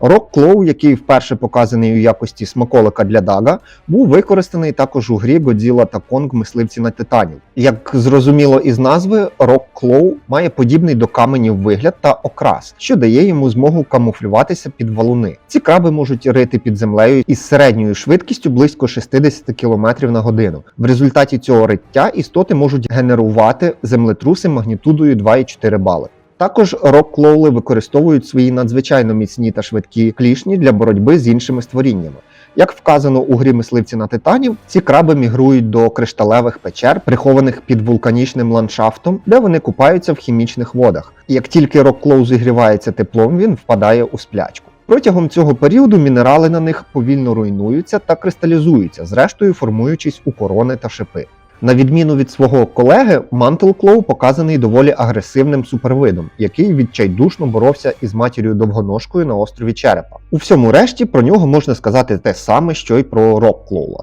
Рок Клоу, який вперше показаний у якості смаколика для Дага, був використаний також у грі Godzilla та Конг мисливці на титанів. Як зрозуміло із назви, Рок Клоу має подібний до каменів вигляд та окрас, що дає йому змогу камуфлюватися під валуни. Ці краби можуть рити під землею із середньою швидкістю близько 60 км на годину. В результаті цього риття істоти можуть генерувати землетруси магнітудою 2,4 бали. Також рок-клоули використовують свої надзвичайно міцні та швидкі клішні для боротьби з іншими створіннями. Як вказано у грі мисливці на титанів, ці краби мігрують до кришталевих печер, прихованих під вулканічним ландшафтом, де вони купаються в хімічних водах. І як тільки рок-клоу зігрівається теплом, він впадає у сплячку. Протягом цього періоду мінерали на них повільно руйнуються та кристалізуються, зрештою формуючись у корони та шипи. На відміну від свого колеги, Мантл-Клоу показаний доволі агресивним супервидом, який відчайдушно боровся із матір'ю довгоножкою на острові Черепа. У всьому решті про нього можна сказати те саме, що й про Рок-Клоула.